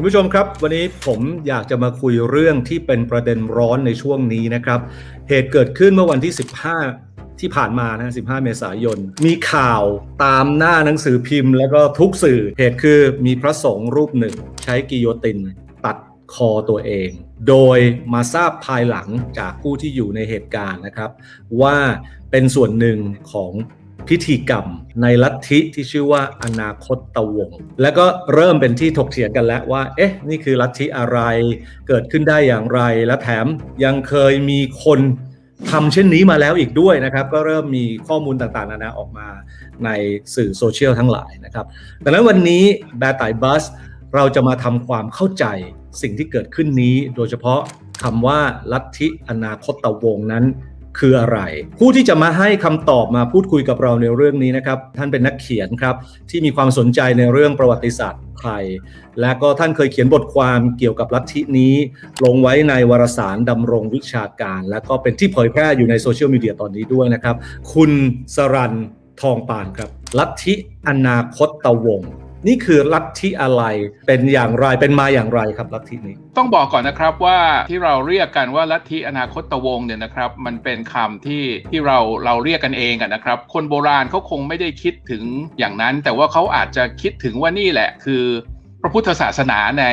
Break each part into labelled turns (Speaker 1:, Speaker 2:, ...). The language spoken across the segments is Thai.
Speaker 1: คุณผู้ชมครับ วันนี้ผมอยากจะมาคุยเรื่องที่เป็นประเด็นร้อนในช่วงนี้นะครับ เหตุเกิดขึ้นเมื่อวันที่ 15 ที่ผ่านมานะ15 เมษายน มีข่าวตามหน้าหนังสือพิมพ์ แล้วก็ทุกสื่อ เหตุคือมีพระสงฆ์รูปหนึ่ง ใช้กิโยติน ตัดคอตัวเอง โดยมาทราบภายหลังจากผู้ที่อยู่ในเหตุการณ์นะครับ ว่าเป็นส่วนหนึ่งของ พิธีกรรมในลัทธิที่ชื่อว่าอนาคตตวง แล้วก็เริ่มเป็นที่ถกเถียงกันแล้วว่า เอ๊ะ นี่คือลัทธิอะไร เกิดขึ้นได้อย่างไร และแถมยังเคยมีคนทำเช่นนี้มาแล้วอีกด้วยนะครับ ก็เริ่มมีข้อมูลต่างๆนานาออกมาในสื่อโซเชียลทั้งหลายนะครับดังนั้นวันนี้แบร์ไตบัสเราจะมาทำความเข้าใจสิ่งที่เกิดขึ้นนี้ โดยเฉพาะคำว่าลัทธิอนาคตตวงนั้น คืออะไร ผู้ที่จะมาให้คำตอบมาพูดคุยกับเราในเรื่องนี้นะครับ ท่านเป็นนักเขียนครับ ที่มีความสนใจในเรื่องประวัติศาสตร์ไทย และก็ท่านเคยเขียนบทความเกี่ยวกับลัทธินี้ ลงไว้ในวารสารดำรงวิชาการ และก็เป็นที่เผยแพร่อยู่ในโซเชียลมีเดียตอนนี้ด้วยนะครับ คุณสรันทองปานครับ ลัทธิอนาคตตะวงศ์ นี่คือลัทธิอะไรเป็นอย่างไรเป็นมาอย่างไรครับลัทธินี้
Speaker 2: ต้องบอกก่อนนะครับว่าที่เราเรียกกันว่าลัทธิอนาคตวงเนี่ยนะครับ มันเป็นคำที่ที่เราเราเรียกกันเองอะนะครับ คนโบราณเขาคงไม่ได้คิดถึงอย่างนั้น แต่ว่าเขาอาจจะคิดถึงว่านี่แหละ คือพระพุทธศาสนาใน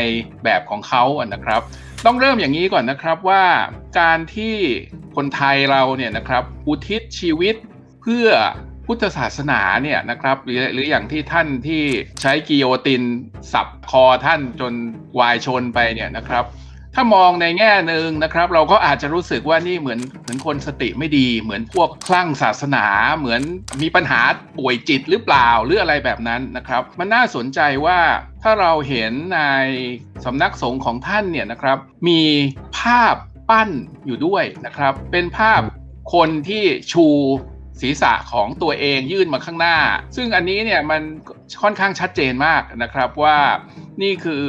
Speaker 2: แบบของเขาอะนะครับ ต้องเริ่มอย่างนี้ก่อนนะครับว่าการที่คนไทยเราเนี่ยนะครับอุทิศชีวิตเพื่อ พุทธศาสนาเนี่ยนะครับหรือหรืออย่างที่ท่านที่ใช้กิโยตินสับคอท่านจนวายชนไปเนี่ยนะครับ ถ้ามองในแง่หนึ่งนะครับ เราก็อาจจะรู้สึกว่านี่เหมือนเหมือนคนสติไม่ดี เหมือนพวกคลั่งศาสนา เหมือนมีปัญหาป่วยจิตหรือเปล่าหรืออะไรแบบนั้นนะครับ มันน่าสนใจว่าถ้าเราเห็นในสำนักสงฆ์ของท่านเนี่ยนะครับมีภาพปั้นอยู่ด้วยนะครับ เป็นภาพคนที่ชู ศีรษะของตัวเองยื่นมาข้างหน้า ซึ่งอันนี้เนี่ยมันค่อนข้างชัดเจนมากนะครับว่านี่คือ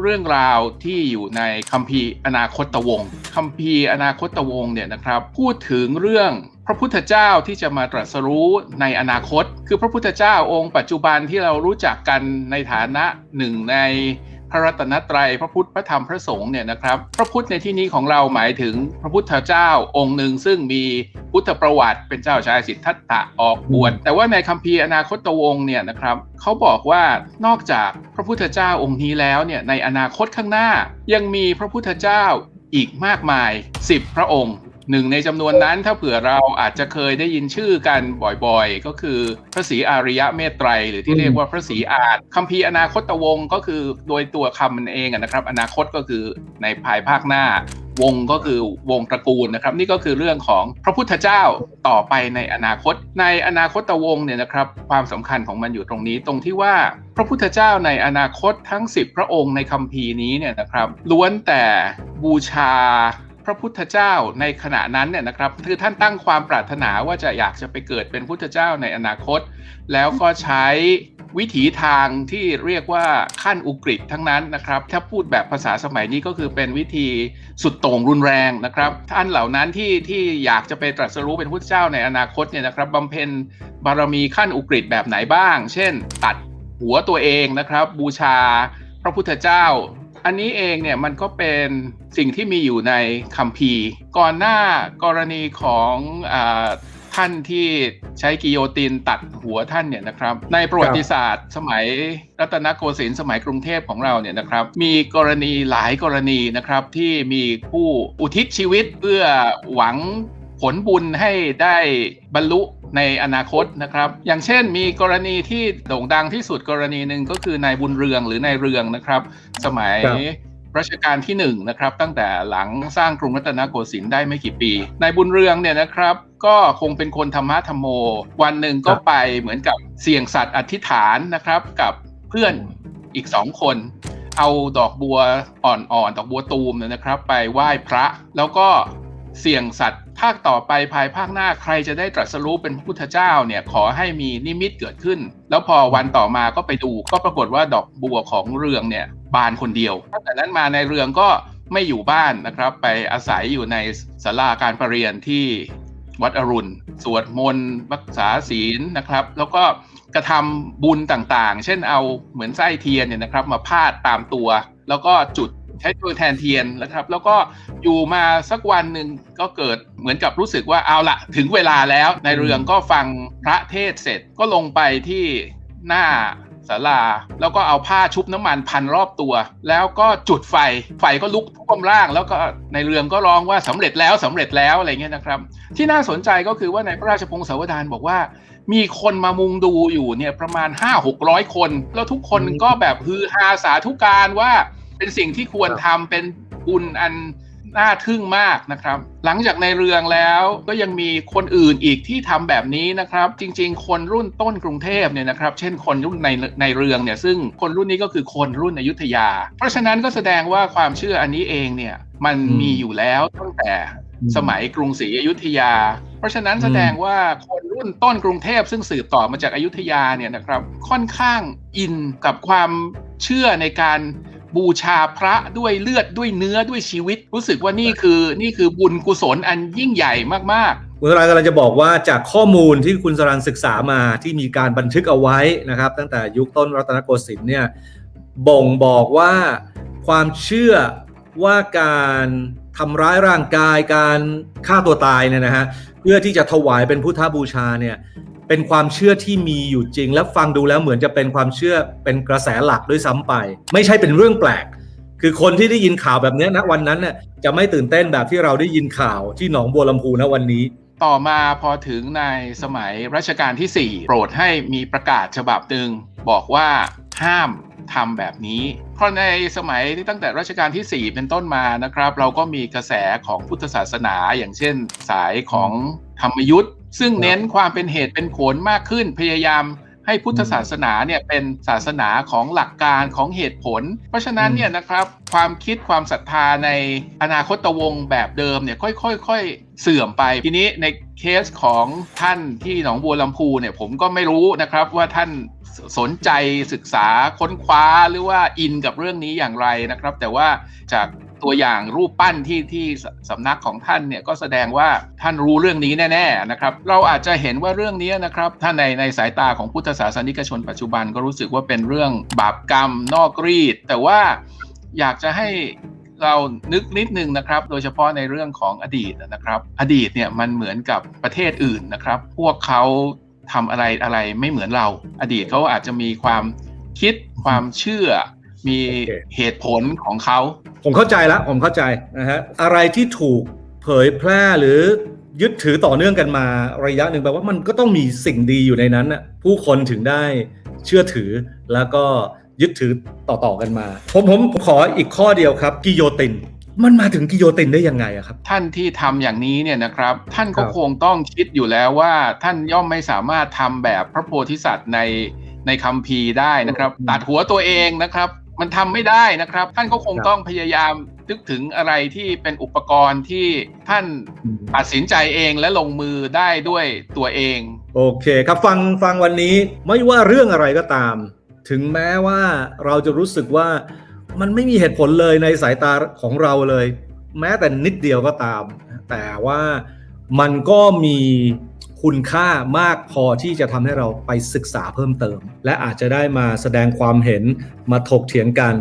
Speaker 2: เรื่องราวที่อยู่ในคัมภีร์อนาคตวงศ์คัมภีร์อนาคตวงศ์เนี่ยนะครับพูดถึงเรื่องพระพุทธเจ้าที่จะมาตรัสรู้ในอนาคต คือพระพุทธเจ้าองค์ปัจจุบันที่เรารู้จักกันในฐานะหนึ่งใน พระรัตนตรัยพระพุทธพระธรรมพระสงฆ์เนี่ยนะครับ พระพุทธในที่นี้ของเราหมายถึงพระพุทธเจ้าองค์หนึ่งซึ่งมีพุทธประวัติเป็นเจ้าชายสิทธัตถะออกบวชแต่ว่าในคัมภีร์อนาคตวงศ์เนี่ยนะครับเขาบอกว่านอกจากพระพุทธเจ้าองค์นี้แล้วเนี่ยในอนาคตข้างหน้ายังมีพระพุทธเจ้าอีกมากมาย 10 พระองค์ หนึ่งในจำนวนนั้นถ้าเผื่อเราอาจจะเคยได้ยินชื่อกันบ่อยๆ ก็คือพระศรีอาริยะเมตไตร หรือที่เรียกว่าพระศรีอานคัมภีร์อนาคตวงก็คือโดยตัวคำมันเองนะครับ อนาคตก็คือในภายภาคหน้าวงก็คือวงตระกูลนะครับ นี่ก็คือเรื่องของพระพุทธเจ้าต่อไปในอนาคต ในอนาคตวงเนี่ยนะครับ ความสำคัญของมันอยู่ตรงนี้ตรงที่ว่าพระพุทธเจ้าในอนาคตทั้ง 10 พระองค์ในคัมภีร์นี้เนี่ยนะครับล้วนแต่บูชา พระพุทธเจ้าในขณะนั้นเนี่ยนะครับคือท่านตั้งความปรารถนาว่าจะอยากจะไปเกิดเป็นพุทธเจ้าในอนาคต แล้วก็ใช้วิถีทางที่เรียกว่าขั้นอุกฤษทั้งนั้นนะครับ ถ้าพูดแบบภาษาสมัยนี้ก็คือเป็นวิธีสุดโต่งรุนแรงนะครับ ท่านเหล่านั้นที่ที่อยากจะไปตรัสรู้เป็นพุทธเจ้าในอนาคตเนี่ยนะครับบำเพ็ญบารมีขั้นอุกฤษแบบไหนบ้าง เช่น ตัดหัวตัวเองนะครับ บูชาพระพุทธเจ้า อันนี้เองเนี่ยมันก็เป็นสิ่งที่มีอยู่ในคัมภีร์ ก่อนหน้ากรณีของอท่านที่ใช้กิโยตินตัดหัวท่านเนี่ยนะครับ ในประวัติศาสตร์สมัยรัตนโกสินทร์สมัยกรุงเทพของเราเนี่ยนะครับ มีกรณีหลายกรณีนะครับที่มีผู้อุทิศชีวิตเพื่อหวังผลบุญให้ได้บรรลุ ในอนาคตนะครับ อย่างเช่นมีกรณีที่โด่งดังที่สุดกรณีหนึ่งก็คือนายบุญเรืองหรือนายเรืองนะครับ สมัย
Speaker 1: ครับ
Speaker 2: รัชกาลที่1นงนะครับ ตั้งแต่หลังสร้างกรุงรัตนโกสินทร์ได้ไม่กี่ปีนายบุญเรืองเนี่ยนะครับก็คงเป็นคนธรรมะธรรมโม วันหนึ่งก็ไปเหมือนกับเสี่ยงสัตว์อธิษฐานนะครับกับเพื่อนอีกสองคน เอาดอกบัวอ่อนๆดอกบัวตูมเนี่ยนะครับ ไปไหว้พระ แล้วก็เสี่ยงสัตว์ ภาคต่อไปภายภาคหน้าใครจะได้ตรัสรู้เป็นพระพุทธเจ้าเนี่ยขอให้มีนิมิตเกิดขึ้น แล้วพอวันต่อมาก็ไปดู ก็ปรากฏว่าดอกบัวของเรืองเนี่ยบานคนเดียวตั้งแต่นั้นมาในเรืองก็ไม่อยู่บ้านนะครับ ไปอาศัยอยู่ในศาลาการประเรียนที่วัดอรุณ สวดมนต์รักษาศีลนะครับ แล้วก็กระทำบุญต่างๆ เช่นเอาเหมือนไส้เทียนเนี่ยนะครับ มาพาดตามตัว แล้วก็จุด ใช้ตัวแทนเทียนนะครับ แล้วก็อยู่มาสักวันหนึ่งก็เกิดเหมือนกับรู้สึกว่าเอาละถึงเวลาแล้วในเรืองก็ฟังพระเทศเสร็จก็ลงไปที่หน้าศาลาแล้วก็เอาผ้าชุบน้ำมันพันรอบตัว แล้วก็จุดไฟไฟก็ลุกท่วมร่าง แล้วก็ในเรืองก็ร้องว่าสำเร็จแล้วสำเร็จแล้วอะไรเงี้ยนะครับ ที่น่าสนใจก็คือว่าในพระราชพงศาวดารบอกว่า มีคนมามุงดูอยู่เนี่ยประมาณ 5 6 0 0 คน แล้วทุกคนก็แบบฮือฮาสาธุการว่า เป็นสิ่งที่ควรทำเป็นบุญอันน่าทึ่งมากนะครับ หลังจากในเรืองแล้วก็ยังมีคนอื่นอีกที่ทำแบบนี้นะครับ จริง ๆ คนรุ่นต้นกรุงเทพเนี่ยนะครับ เช่นคนรุ่นในในเรืองเนี่ยซึ่งคนรุ่นนี้ก็คือคนรุ่นอยุธยา เพราะฉะนั้นก็แสดงว่าความเชื่ออันนี้เองเนี่ยมัน
Speaker 1: อืม
Speaker 2: มีอยู่แล้วตั้งแต่สมัยกรุงศรีอยุธยา เพราะฉะนั้นแสดงว่าคนรุ่นต้นกรุงเทพซึ่งสืบต่อมาจากอยุธยาเนี่ยนะครับค่อนข้างอินกับความเชื่อในการ บูชาพระด้วยเลือดด้วยเนื้อด้วยชีวิต รู้สึกว่านี่คือนี่คือบุญกุศลอันยิ่งใหญ่มากๆ
Speaker 1: คุณสรันกำลังจะบอกว่าจากข้อมูลที่คุณสรันศึกษามาที่มีการบันทึกเอาไว้นะครับ ตั้งแต่ยุคต้นรัตนโกสินทร์เนี่ยบ่งบอกว่าความเชื่อว่าการทำร้ายร่างกายการฆ่าตัวตายเนี่ยนะฮะเพื่อที่จะถวายเป็นพุทธบูชาเนี่ย เป็นความเชื่อที่มีอยู่จริง และฟังดูแล้วเหมือนจะเป็นความเชื่อเป็นกระแสหลักด้วยซ้ำไป ไม่ใช่เป็นเรื่องแปลก คือคนที่ได้ยินข่าวแบบนี้นะวันนั้นน่ะจะไม่ตื่นเต้นแบบที่เราได้ยินข่าวที่หนองบัวลำพูนะวันนี้
Speaker 2: ต่อมาพอถึงในสมัยรัชกาลที่ 4 โปรดให้มีประกาศฉบับหนึ่งบอกว่าห้ามทำแบบนี้เพราะในสมัยที่ตั้งแต่รัชกาลที่ 4 เป็นต้นมานะครับ เราก็มีกระแสของพุทธศาสนา อย่างเช่นสายของธรรมยุทธ์ ซึ่งเน้นความเป็นเหตุเป็นผลมากขึ้นพยายามให้พุทธศาสนาเนี่ยเป็นศาสนาของหลักการของเหตุผล เพราะฉะนั้นเนี่ยนะครับความคิดความศรัทธาในอนาคตวงแบบเดิมเนี่ยค่อยๆๆเสื่อมไปทีนี้ในเคสของท่านที่หนองบัวลำพูเนี่ยผมก็ไม่รู้นะครับว่าท่านสนใจศึกษาค้นคว้าหรือว่าอินกับเรื่องนี้อย่างไรนะครับ แต่ว่าจาก ตัวอย่างรูปปั้นที่ที่สำนักของท่านเนี่ยก็แสดงว่าท่านรู้เรื่องนี้แน่ๆนะครับเราอาจจะเห็นว่าเรื่องนี้นะครับถ้าในในสายตาของพุทธศาสนิกชนปัจจุบันก็รู้สึกว่าเป็นเรื่องบาปกรรมนอกรีด แต่ว่าอยากจะให้เรานึกนิดนึงนะครับ โดยเฉพาะในเรื่องของอดีตนะครับ อดีตเนี่ยมันเหมือนกับประเทศอื่นนะครับ พวกเขาทำอะไรอะไรไม่เหมือนเรา อดีตเขาอาจจะมีความคิดความเชื่อ มี
Speaker 1: โอเค
Speaker 2: เหตุผลของเขา
Speaker 1: ผมเข้าใจแล้วผมเข้าใจนะฮะอะไรที่ถูกเผยแพร่หรือยึดถือต่อเนื่องกันมาระยะหนึ่งแปลว่ามันก็ต้องมีสิ่งดีอยู่ในนั้นน่ะผู้คนถึงได้เชื่อถือแล้วก็ยึดถือต่อๆกันมา ผมผมขออีกข้อเดียวครับกิโยตินมันมาถึงกิโยตินได้ยังไงอะครับ
Speaker 2: ท่านที่ทำอย่างนี้เนี่ยนะครับ ท่านก็
Speaker 1: ครับ
Speaker 2: คงต้องคิดอยู่แล้วว่า ท่านย่อมไม่สามารถทำแบบพระโพธิสัตว์ในในคัมภีร์ได้นะครับ ตัดหัวตัวเองนะครับ มันทำไม่ได้นะครับ ท่านก็คงต้องพยายามนึกถึงอะไรที่เป็นอุปกรณ์ที่ท่านตัดสินใจเองและลงมือได้ด้วยตัวเอง
Speaker 1: โอเคครับฟังฟังวันนี้ไม่ว่าเรื่องอะไรก็ตาม ถึงแม้ว่าเราจะรู้สึกว่ามันไม่มีเหตุผลเลยในสายตาของเราเลย แม้แต่นิดเดียวก็ตาม แต่ว่ามันก็มี คุณค่ามากพอที่จะทำให้เราไปศึกษาเพิ่มเติม และอาจจะได้มาแสดงความเห็นมาถกเถียงกัน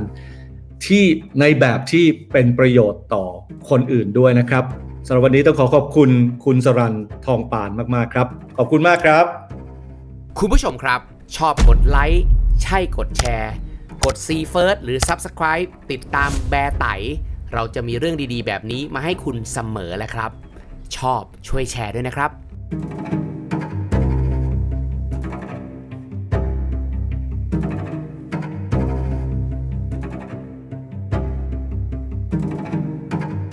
Speaker 1: ที่ในแบบที่เป็นประโยชน์ต่อคนอื่นด้วยนะครับสำหรับวันนี้ต้องขอขอบคุณคุณสรันทองปานมากๆครับ ขอบคุณมากครับ
Speaker 3: คุณผู้ชมครับ ชอบกดไลค์ใช่กดแชร์ กด See First หรือ Subscribe ติดตามแบร์ไต เราจะมีเรื่องดีๆ แบบนี้มาให้คุณเสมอแหละครับ ชอบช่วยแชร์ด้วยนะครับ Thank you.